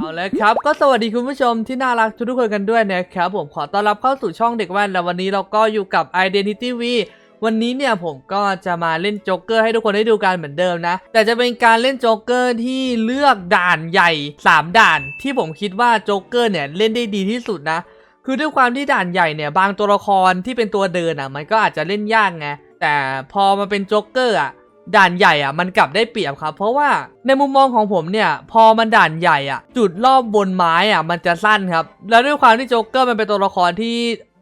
เอาลยครับ ก็สวัสดีคุณผู้ชมที่น่ารักทุกๆคนกันด้วยนะครับ ผมขอต้อนรับเข้าสู่ช่องเด็กแว่น และวันนี้เราก็อยู่กับ Identity V วันนี้เนี่ยผมก็จะมาเล่นโจ๊กเกอร์ให้ทุกคนได้ดูกันเหมือนเดิมนะ แต่จะเป็นการเล่นโจ๊กเกอร์ที่เลือกด่านใหญ่ 3 ด่าน ที่ผมคิดว่าโจ๊กเกอร์เนี่ยเล่นได้ดีที่สุดนะ คือด้วยความที่ด่านใหญ่เนี่ยบางตัวละครที่เป็นตัวเดินอะมันก็อาจจะเล่นยากไงแต่พอมาเป็นโจ๊กเกอร์อะ ด่านใหญ่อะมันกลับได้เปรียบครับ เพราะว่าในมุมมองของผมเนี่ย พอมันด่านใหญ่อะ จุดรอบบนไม้อะมันจะสั้นครับ แล้วด้วยความที่โจ๊กเกอร์มันเป็นตัวละครที่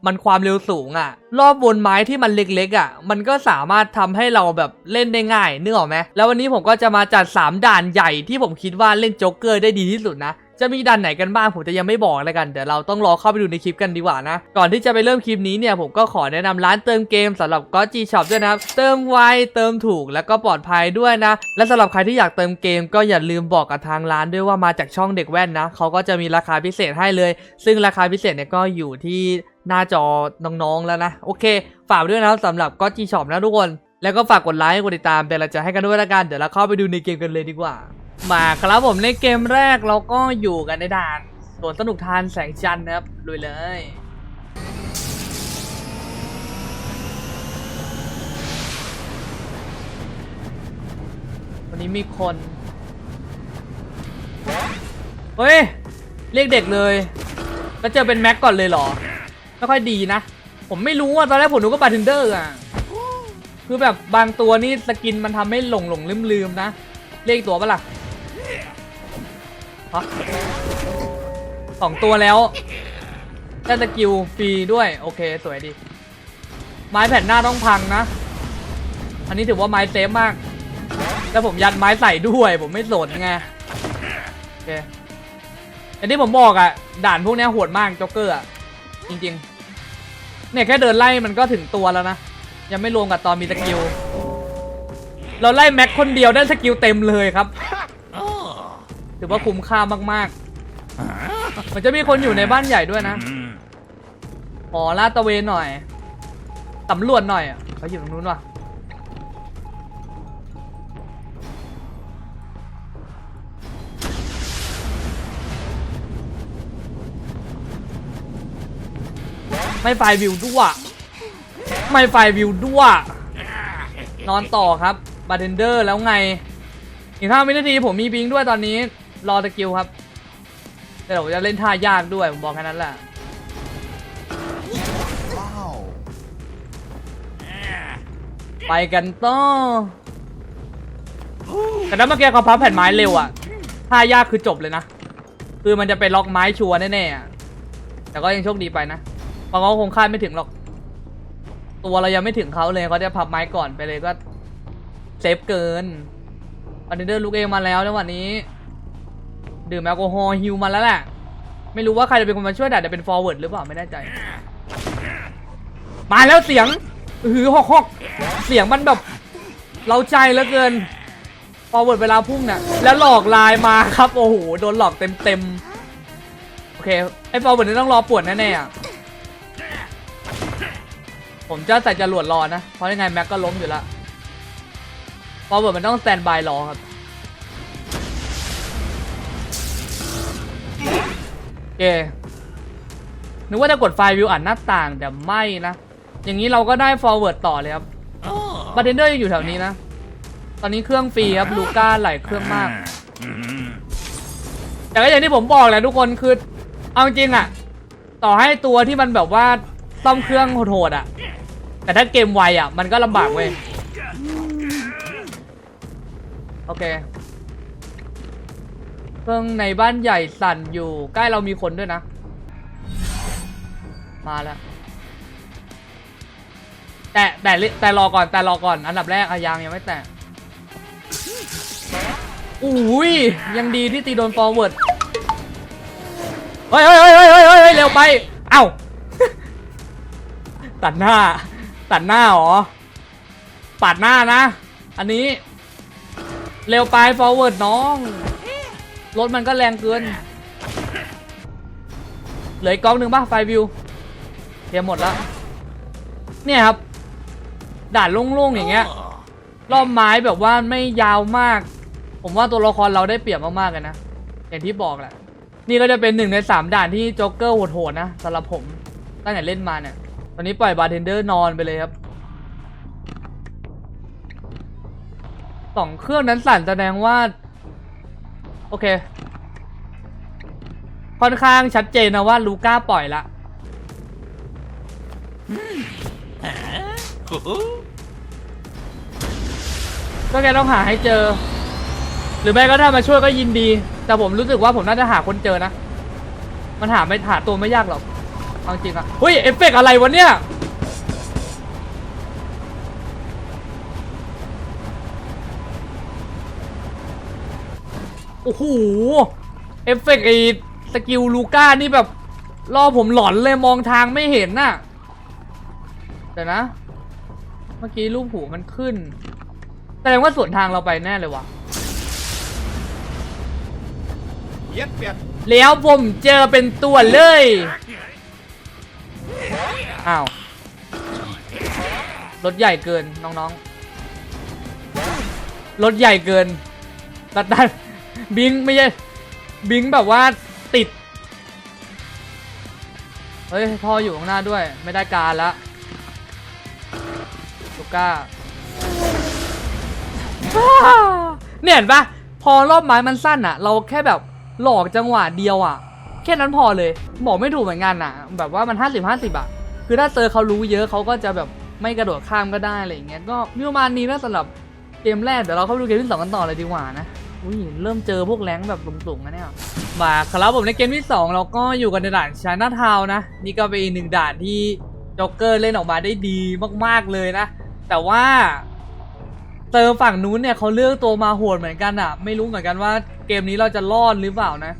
มันความเร็วสูงอะ รอบบนไม้ที่มันเล็กๆอะ มันก็สามารถทำให้เราแบบเล่นได้ง่ายนึกออกไหมแล้ววันนี้ผมก็จะมาจัด 3 ด่านใหญ่ที่ผมคิดว่าเล่นโจ๊กเกอร์ได้ดีที่สุดนะ จะมีด่านไหนกันบ้างผมจะยังไม่บอกแล้วกันเดี๋ยวเราต้องรอเข้าไปดูในคลิปกันดีกว่านะ ก่อนที่จะไปเริ่มคลิปนี้เนี่ยผมก็ขอแนะนำร้านเติมเกมสำหรับก็จีช็อปด้วยนะครับเติมไวเติมถูกแล้วก็ปลอดภัยด้วยนะ และสำหรับใครที่อยากเติมเกมก็อย่าลืมบอกกับทางร้านด้วยว่ามาจากช่องเด็กแว่นนะเขาก็จะมีราคาพิเศษให้เลย ซึ่งราคาพิเศษเนี่ยก็อยู่ที่หน้าจอน้องๆแล้วนะ โอเค ฝากด้วยนะสำหรับก็จีช็อปนะทุกคน แล้วก็ฝากกดไลค์กดติดตามเป็นกำลังใจให้กันด้วยละกัน เดี๋ยวเราเข้าไปดูในเกมกันเลยดีกว่า มาครับผมในเกมแรกเราก็อยู่กันในด่านสวนสนุกทานแสงจันทร์นะครับลุยเลยวันนี้มีคน เฮ้ย เรียกเด็กเลยแล้วเจอเป็นแม็กก่อนเลยเหรอ ไม่ค่อยดีนะ ผมไม่รู้อะ ตอนแรกผมนึกว่าบาร์เทนเดอร์อะ คือแบบบางตัวนี่สกินมันทำให้หลงหลงลืมลืมนะ เรียกอีกตัวปะล่ะ ฮะสองตัวแล้วได้สกิลฟรีด้วย โอเค สวยดี ไม้แผ่นหน้าต้องพังนะ อันนี้ถือว่าไม้เซฟมาก แล้วผมยัดไม้ใส่ด้วย ผมไม่สนไง โอเคอย่างที่ผมบอกอะด่านพวกนี้โหดมากจ็อกเกอร์อะจริงๆ เนี่ยแค่เดินไล่มันก็ถึงตัวแล้วนะ ยังไม่รวมกับตอนมีสกิล เราไล่แม็กคนเดียวได้สกิลเต็มเลยครับ ถือว่าคุ้มค่ามากๆ มันจะมีคนอยู่ในบ้านใหญ่ด้วยนะขอลาดตระเวนหน่อยสำรวจหน่อยอะเขาอยู่ตรงนู้นว่ะไม่ไฟวิวด้วย ไม่ไฟวิวด้วย นอนต่อครับ บาร์เทนเดอร์แล้วไง อีกห้าวินาทีผมมีบิงด้วยตอนนี้ รอตะกิวครับแต่ผมจะเล่นท่ายากด้วยผมบอกแค่นั้นแหละไปกันต่อแต่ถ้าเมื่อกี้เขาพับแผ่นไม้เร็วอะท่ายากคือจบเลยนะ คือมันจะเป็นล็อกไม้ชัวร์แน่ๆอะแต่ก็ยังโชคดีไปนะเพราะเขาคงคาดไม่ถึงหรอก ตัวเรายังไม่ถึงเขาเลยเขาจะพับไม้ก่อนไปเลยก็เซฟเกินอันเดอร์ลูกเองมาแล้วในวันนี้ ดื่มแอลกอฮอล์ฮิวมาแล้วแหละ ไม่รู้ว่าใครจะเป็นคนมาช่วยแต่จะเป็นฟอร์เวิร์ดหรือเปล่าไม่แน่ใจ มาแล้วเสียงหือหอกหอกเสียงมันแบบเราใจเหลือเกินฟอร์เวิร์ดเวลาพุ่งเนี่ยแล้วหลอกลายมาครับโอ้โหโดนหลอกเต็มเต็มๆโอเคไอ้ฟอร์เวิร์ดนี่ต้องรอปวดแน่ๆอะผมจะใส่จรวดรอนะเพราะยังไงแม็กก็ล้มอยู่แล้วฟอร์เวิร์ดมันต้องสแตนบายรอครับ เคนึกว่าจะกดไฟล์วิวอ่านหน้าต่างแต่ไม่นะ อย่างนี้เราก็ได้ forward ต่อเลยครับบาร์เทนเดอร์ยังอยู่แถวนี้นะ ตอนนี้เครื่องฟรีครับลูก้าไหลเครื่องมาก แต่ก็อย่างที่ผมบอกแหละทุกคนคือ เอาจริงอะต่อให้ตัวที่มันแบบว่าซ่อมเครื่องโหดๆอะแต่ถ้าเกมไวอะมันก็ลำบากเว้ย โอเค เครื่องในบ้านใหญ่สั่นอยู่ ใกล้เรามีคนด้วยนะ มาแล้ว แต่แต่แต่รอก่อนแต่รอก่อน อันดับแรกอะยังยังไม่แตะอุ้ยยังดีที่ตีโดนฟอร์เวิร์ดเฮ้ยเฮ้ยเฮ้ยเฮ้ยเฮ้ยเร็วไป เอ้า ตัดหน้า ตัดหน้าหรอ ปาดหน้านะ อันนี้ เร็วไปฟอร์เวิร์ดน้อง รถมันก็แรงเกิน เหลืออีกกล้องหนึ่งป่ะไฟวิวเทียมหมดแล้ว เนี่ยครับ ด่านโล่งๆอย่างเงี้ยรอบไม้แบบว่าไม่ยาวมาก ผมว่าตัวละครเราได้เปรียบมากๆเลยนะ อย่างที่บอกแหละ นี่ก็จะเป็นหนึ่งในสามด่านที่โจ๊กเกอร์โหดๆนะสำหรับผมตั้งแต่เล่นมาเนี่ย ตอนนี้ปล่อยบาร์เทนเดอร์นอนไปเลยครับสองเครื่องนั้นสั่นแสดงว่า โอเค ค่อนข้างชัดเจนนะว่าลูก้าปล่อยละก็แกต้องหาให้เจอ หรือไม่ก็ถ้ามาช่วยก็ยินดี แต่ผมรู้สึกว่าผมน่าจะหาคนเจอนะ มันหาไม่หาตัวไม่ยากหรอกเอาจริงอะเฮ้ย เอฟเฟกต์อะไรวะเนี่ย อ้โห เอฟเฟกต์ไอ้สกิลลูก้านี่แบบล่อผมหลอนเลยมองทางไม่เห็นน่ะ แต่นะ เมื่อกี้รูปหูมันขึ้น แสดงว่าสวนทางเราไปแน่เลยวะเย็ดเปียดแล้วผมเจอเป็นตัวเลย อ้าว รถใหญ่เกินน้องๆ รถใหญ่เกินตัดได้ บิงไม่ใช่บิงแบบว่าติด เฮ้ยพ่ออยู่ข้างหน้าด้วย ไม่ได้การละลูก้าเนี่ยเห็นปะพอรอบไม้มันสั้นอะเราแค่แบบหลอกจังหวะเดียวอะแค่นั้นพอเลยบอกไม่ถูกเหมือนกันอะแบบว่ามัน 50 50อะคือถ้าเซอเขารู้เยอะเขาก็จะแบบไม่กระโดดข้ามก็ได้อะไรอย่างเงี้ยก็มีประมาณนี้นะสำหรับเกมแรกเดี๋ยวเราเข้าไปดูเกมที่สองกันต่อเลยดีกว่านะ อุ้ยเริ่มเจอพวกแรงแบบสูงๆนะเนี่ย มาครับผมในเกมที่สองเราก็อยู่กันในด่านชานาทาวนะ นี่ก็เป็นอีกหนึ่งด่านที่จ็อกเกอร์เล่นออกมาได้ดีมากๆเลยนะ แต่ว่าเจอฝั่งนู้นเนี่ยเขาเลือกตัวมาโหดเหมือนกันอะไม่รู้เหมือนกันว่าเกมนี้เราจะรอดหรือเปล่านะ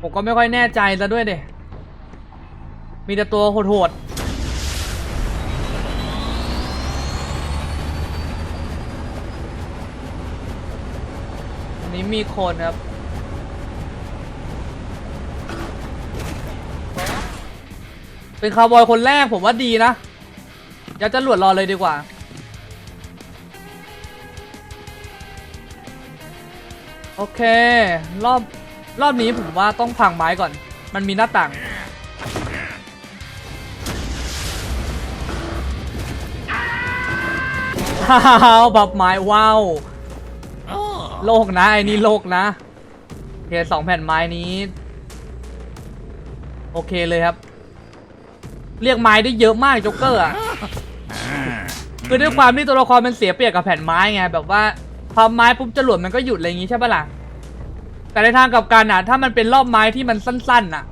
ผมก็ไม่ค่อยแน่ใจซะด้วยเดะมีแต่ตัวโหดๆ นี้มีคนครับ เป็นคาวบอยคนแรกผมว่าดีนะอยากจะหลวดรอเลยดีกว่า โอเค รอบรอบนี้ผมว่าต้องพังไม้ก่อน มันมีหน้าต่างว้าวบับไม้ว้าว โลกนะไอ้นี่โลกนะโอเคสองแผ่นไม้นี้ โอเคเลยครับ เรียกไม้ได้เยอะมากจ็อกเกอร์อะคือด้วยความที่ตัวละครมันเสียเปรียบกับแผ่นไม้ไงแบบว่าพอไม้ปุ๊บจรวดมันก็หยุดอะไรอย่างงี้ใช่ปะล่ะแต่ในทางกลับกันอะถ้ามันเป็นรอบไม้ที่มันสั้นๆน่ะ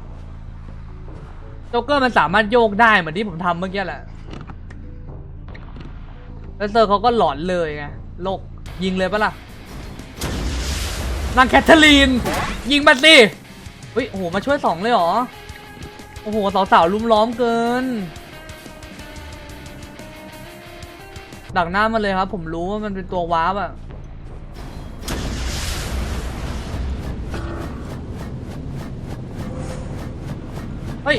โจ๊กเกอร์มันสามารถโยกได้เหมือนที่ผมทำเมื่อกี้แหละแล้วเซอร์เขาก็หลอนเลยไงโลกยิงเลยปะล่ะ นางแคทเธอรีน ยิงมาสิเฮ้ยโอ้โหมาช่วยสองเลยเหรอ โอ้โหสาวๆลุมล้อมเกิน ดักหน้ามันเลยครับ ผมรู้ว่ามันเป็นตัววาร์ปอะเฮ้ย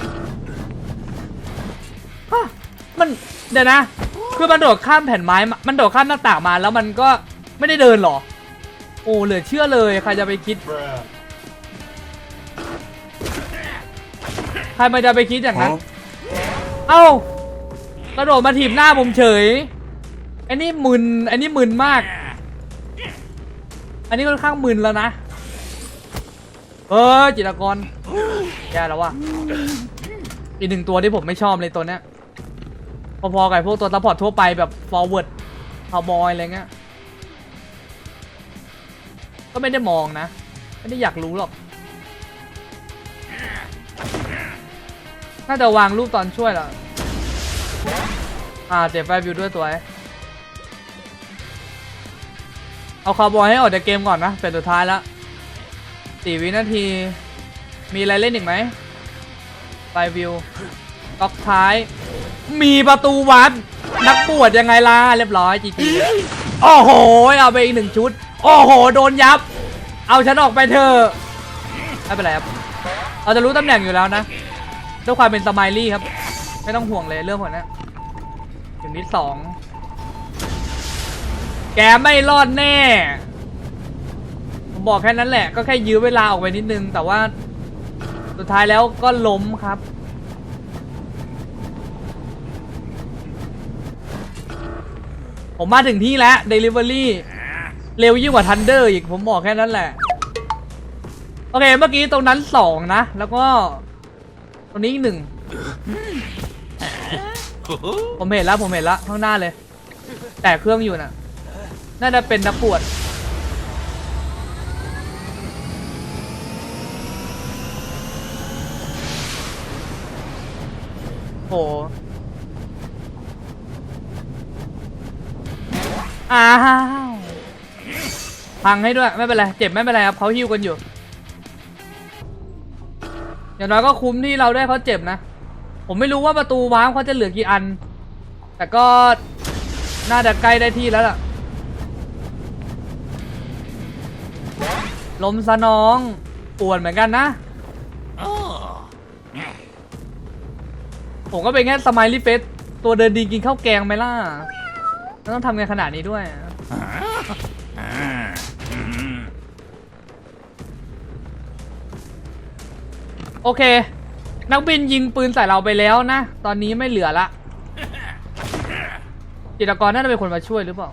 ฮะมันเดี๋ยวนะ คือมันโดดข้ามแผ่นไม้มามันโดดข้ามหน้าต่างมาแล้วมันก็ไม่ได้เดินหรอ อ้เหลือเชื่อเลยใครจะไปคิด ใครมันจะไปคิดอย่างนั้น เอ้ากระโดดมาถีบหน้าผมเฉย อันนี้มึน อันนี้มึนมาก อันนี้ค่อนข้างมึนแล้วนะ เออจิตรกรแย่แล้วว่ะ อีกหนึ่งตัวที่ผมไม่ชอบเลยตัวเนี้ย พอๆกับไอ้พวกตัวซัพพอร์ตทั่วไปแบบ forward คาวบอยอะไรเงี้ย ก็ไม่ได้มองนะ ไม่ได้อยากรู้หรอก น่าจะวางรูปตอนช่วยเหรออ่าเจ็บไฟวิวด้วยตัวไอ้เอาคาวบอยให้ออกจากเกมก่อนนะเป็นสุดท้ายแล้วสี่วินาที มีอะไรเล่นอีกไหมไฟวิวก๊อกท้าย มีประตูวัด นักปวดยังไงล่ะ เรียบร้อยจีจีโอ้โห เอาไปอีกหนึ่งชุด โอ้โห โดนยับ เอาฉันออกไปเถอะไม่เป็นไรครับ เราจะรู้ตำแหน่งอยู่แล้วนะด้วยความเป็นสไมลี่ครับ ไม่ต้องห่วงเลยเรื่องพวกนี้ถึงนิดสอง แกไม่รอดแน่ ผมบอกแค่นั้นแหละ ก็แค่ยื้อเวลาออกไปนิดนึง แต่ว่า สุดท้ายแล้วก็ล้มครับผมมาถึงที่แล้ว Delivery เร็วยิ่งกว่า Thunder อีกผมบอกแค่นั้นแหละ โอเคเมื่อกี้ตรงนั้นสองนะ แล้วก็ตรงนี้อีกหนึ่งผมเห็นแล้วผมเห็นแล้วข้างหน้าเลย แต่เครื่องอยู่น่ะ น่าจะเป็นนักปวดโหอ้าว พังให้ด้วยไม่เป็นไรเจ็บไม่เป็นไรครับเขาฮิ้วกันอยู่อย่างน้อยก็คุ้มที่เราได้เขาเจ็บนะ ผมไม่รู้ว่าประตูว้างเขาจะเหลือกี่อัน แต่ก็น่าจะใกล้ได้ที่แล้วล่ะลมซะน้องปวดเหมือนกันนะผมก็เป็นแค่สม i ลี่เฟสตัวเดินดีกินข้าวแกงไหมล่ะแล้วต้องทำไงขนาดนี้ด้วย อเค นักบินยิงปืนใส่เราไปแล้วนะ ตอนนี้ไม่เหลือละจิตรกรน่าจะเป็นคนมาช่วยหรือเปล่า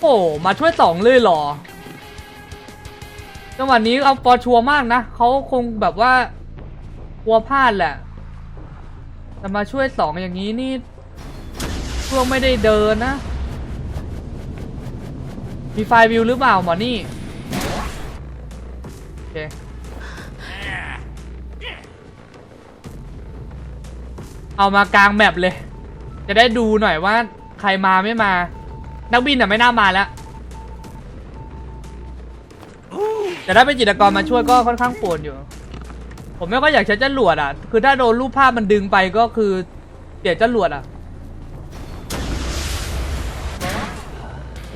โอ้ มาช่วยสองเลยเหรอจังหวะนี้เอาปอชัวร์มากนะ เขาคงแบบว่า กลัวพลาดแหละ แต่มาช่วยสองอย่างนี้นี่ช่วงไม่ได้เดินนะ มีไฟวิวหรือเปล่าหมอนี่ โอเคเอามากลางแมปเลย จะได้ดูหน่อยว่าใครมาไม่มา นักบินอะไม่น่ามาแล้ว แต่ถ้าเป็นจิตรกรมาช่วยก็ค่อนข้างปวดอยู่ ผมไม่ค่อยอยากใช้จรวดอะ คือถ้าโดนรูปภาพมันดึงไปก็คือเสียจรวดอะ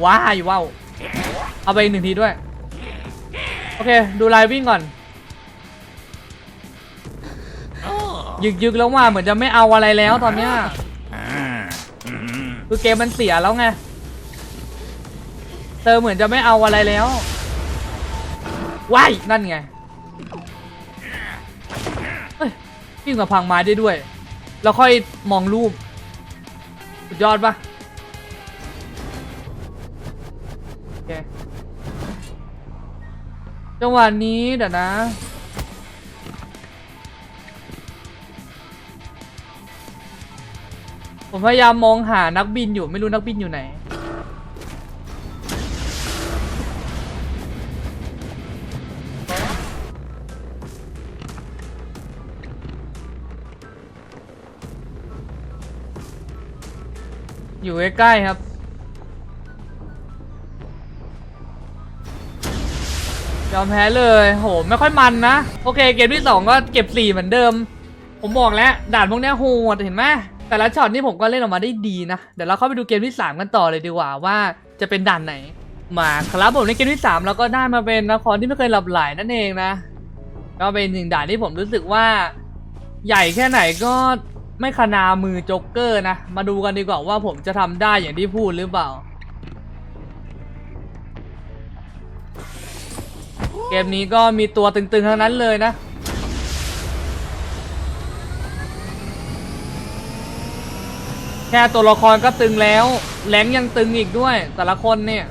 ว้ายว้าวเอาไปอีกหนึ่งทีด้วย โอเค ดูไลน์วิ่งก่อนยึกยึกๆแล้วว่าเหมือนจะไม่เอาอะไรแล้วตอนเนี้ย คือเกมมันเสียแล้วไงเตอเหมือนจะไม่เอาอะไรแล้วว้ายนั่นไง วิ่งมาพังไม้ได้ด้วย แล้วค่อยมองรูปสุดยอดปะโอเคจังหวะนี้เดี๋ยวนะผมพยายามมองหานักบินอยู่ไม่รู้นักบินอยู่ไหน อยู่ใกล้ๆครับ ยอมแพ้เลย โห ไม่ค่อยมันนะ โอเค เกมที่ 2 ก็เก็บ 4 เหมือนเดิม ผมบอกแล้ว ด่านพวกนี้โหดเห็นไหมแต่ละช็อตนี่ผมก็เล่นออกมาได้ดีนะ เดี๋ยวเราเข้าไปดูเกมที่ 3 กันต่อเลยดีกว่าว่าจะเป็นด่านไหน มาครับผมในเกมที่3เราก็ได้มาเป็นนครที่ไม่เคยหลับไหลนั่นเองนะ ก็เป็นหนึ่งด่านที่ผมรู้สึกว่า ใหญ่แค่ไหนก็ ไม่ขนามือโจ๊กเกอร์นะ มาดูกันดีกว่าว่าผมจะทำได้อย่างที่พูดหรือเปล่า เกมนี้ก็มีตัวตึงๆทั้งนั้นเลยนะ แค่ตัวละครก็ตึงแล้ว แหลงยังตึงอีกด้วย แต่ละคนเนี่ย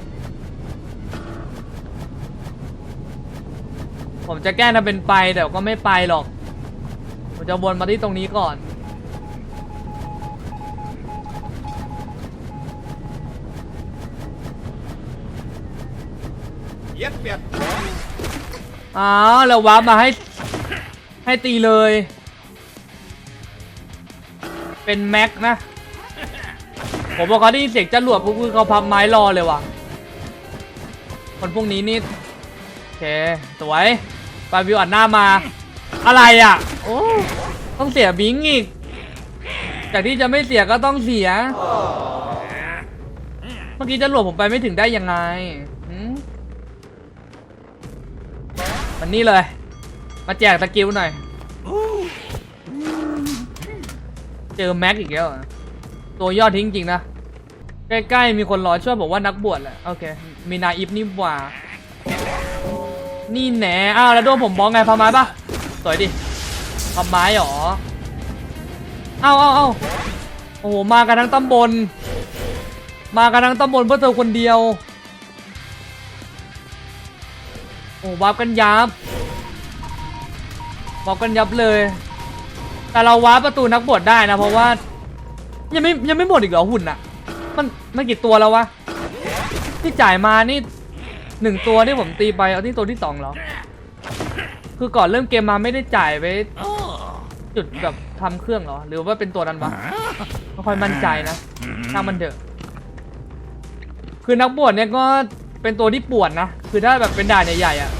ผมจะแก้ทำเป็นไปแต่ก็ไม่ไปหรอก ผมจะวนมาที่ตรงนี้ก่อน เย็ดเปียด อ้าวแล้ววาร์ปมาให้ ให้ตีเลย เป็นแม็กนะ ผมบอกเขาได้ยินเสียงจรวดปุ๊บคือเขาพับไม้รอเลยว่ะ คนพวกนี้นี่โอเค สวยปาวิวอัดหน้ามา อะไรอะ โอ้ต้องเสียบิงอีก จากที่จะไม่เสียก็ต้องเสีย เมื่อกี้จรวดผมไปไม่ถึงได้ยังไง มันนี่เลย มาแจกสกิลหน่อย เจอแม็กอีกแล้วตัวยอดทิ้งจริงนะ ใกล้ ๆ มีคนรอช่วยบอกว่านักบวชแหละ โอเค มีนาอิฟนี่หว่า นี่แหนอ้าวแล้วโดนผมบล็อกไงพาไม้ปะสวยดิพาไม้หรอ เอ้าเอ้าเอ้าโอ้โห มากันทั้งตำบล มากันทั้งตำบลเพื่อเธอคนเดียว โอ้วาร์ปกันยับวาร์ปกันยับเลย แต่เราวาร์ปประตูนักบวชได้นะ เพราะว่า ยังไม่ยังไม่หมดอีกเหรอหุ่นอะมันมันกี่ตัวแล้ววะที่จ่ายมานี่หนึ่งตัวที่ผมตีไปเอาที่ตัวที่สองเหรอ คือก่อนเริ่มเกมมาไม่ได้จ่ายไปจุดแบบทำเครื่องเหรอ หรือว่าเป็นตัวนั้นวะไม่ค่อยมั่นใจนะช่างมันเถอะคือนักบวชเนี่ยก็ เป็นตัวที่ปวดนะ คือถ้าแบบเป็นด่านใหญ่ๆอะ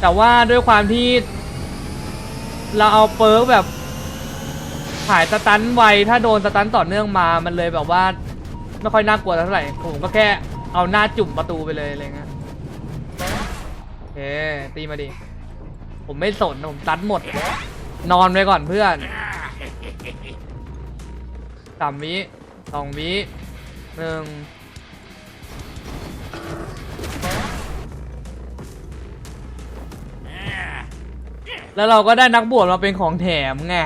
แต่ว่าด้วยความที่ เราเอาเปิร์กแบบหายสตันไว ถ้าโดนสตันต่อเนื่องมา มันเลยแบบว่า ไม่ค่อยน่ากลัวเท่าไหร่ ผมก็แค่เอาหน้าจุ่มประตูไปเลยอะไรเงี้ยโอเค ตีมาดิ ผมไม่สนผมตัดหมด นอนไปก่อนเพื่อนสามวิสองวิหนึ่ง แล้วเราก็ได้นักบวชมาเป็นของแถมไง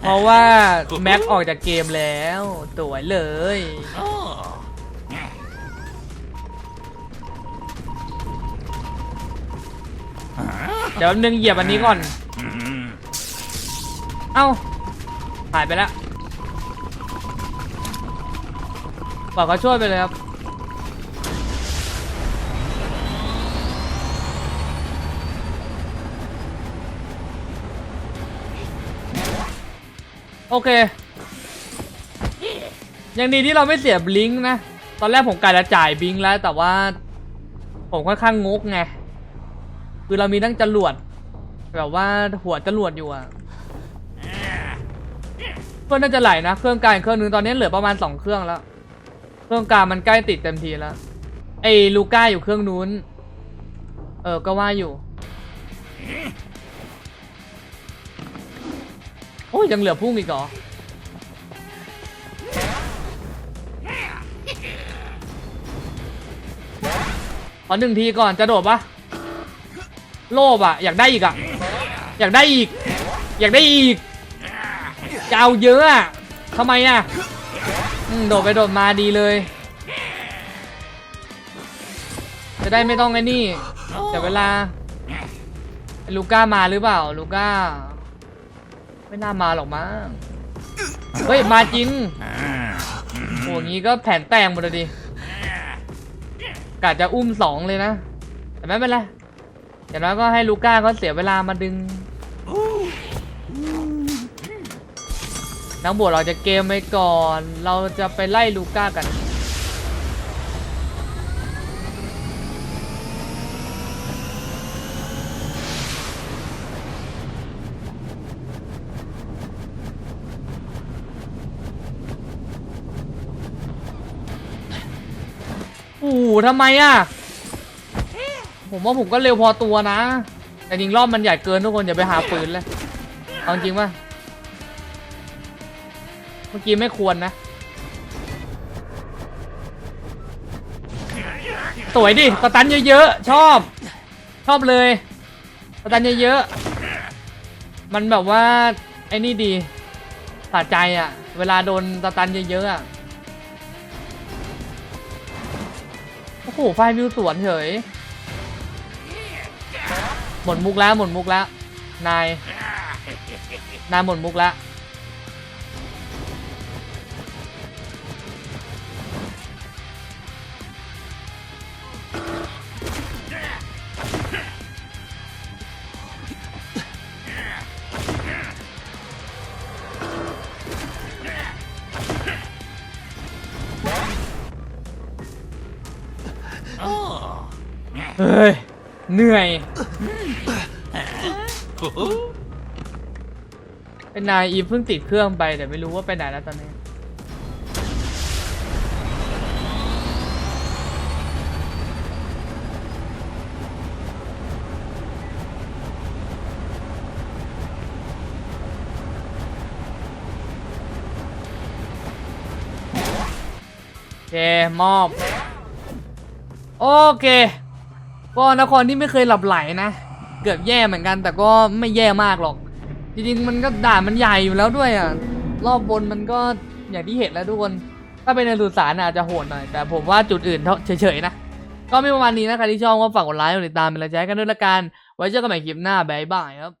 เพราะว่า แม็กออกจากเกมแล้วสวยเลย เดี๋ยวนึงเหยียบอันนี้ก่อน เอ้า หายไปแล้วบอกเขาช่วยไปเลยครับ โอเค ยังดีที่เราไม่เสียบลิงก์นะ ตอนแรกผมกะจะจ่ายบิงแล้ว แต่ว่า ผมค่อนข้างงกไง คือเรามีทั้งจรวด แบบว่าหัวจรวดอยู่อะเครื่องน่าจะไหลนะ เครื่องกลางเครื่องนึงตอนนี้เหลือประมาณสองเครื่องแล้ว เครื่องกลางมันใกล้ติดเต็มทีแล้ว ไอ้ลูก้าอยู่เครื่องนู้น เออ ก็ว่าอยู่ โอ้ยยังเหลือพุ่งอีกเหรอขอหนึ่งทีก่อนจะโดดปะโลภอะอยากได้อีกอะอยากได้อีก อยากได้อีกจะเอาเยอะอะทำไมอะโดดไปโดดมาดีเลย จะได้ไม่ต้องไอ้นี่แต่เวลา ลูก้ามาหรือเปล่า ลูก้า ไม่น่ามาหรอกมั้งเฮ้ย มาจริงโหงี้ก็แผนแตงหมดเลยดิกะจะอุ้มสองเลยนะ แต่ไม่เป็นไรอย่างน้อยก็ให้ลูก้าเขาเสียเวลามาดึง นักบวชเราจะเกมไปก่อน เราจะไปไล่ลูก้ากัน โอ้โหทำไมอะ ผมว่าผมก็เร็วพอตัวนะ แต่จริงรอบมันใหญ่เกินทุกคนอย่าไปหาปืนเลยเอาจริงป่ะ เมื่อกี้ไม่ควรนะ สวยดิสตันเยอะๆ ชอบ ชอบเลยสตันเยอะๆ มันแบบว่า ไอ้นี่ดีสะใจอะ่ะ เวลาโดนสตันเยอะๆอะ โอ้โหไฟวิวสวนเฉย หมดมุกแล้วหมดมุกแล้ว นาย นายหมดมุกแล้ว เหนื่อยเป็นนายอีเพิ่งติดเครื่องไปแต่ไม่รู้ว่าไปไหนแล้วตอนนี้คมอบ โอเค ก็นครที่ไม่เคยหลับไหลนะ เกือบแย่เหมือนกันแต่ก็ไม่แย่มากหรอก จริงๆมันก็ด่านมันใหญ่อยู่แล้วด้วยอะ รอบบนมันก็อย่างที่เห็นแล้วทุกคน ถ้าเป็นในสุสานอาจจะโหดหน่อย แต่ผมว่าจุดอื่นเฉยๆนะ ก็ไม่ประมาณนี้นะใครที่ชอบก็ฝากกดไลค์กดติดตามเป็นกำลังใจกันด้วยละกัน ไว้เจอกันใหม่คลิปหน้าบ๊ายบายครับ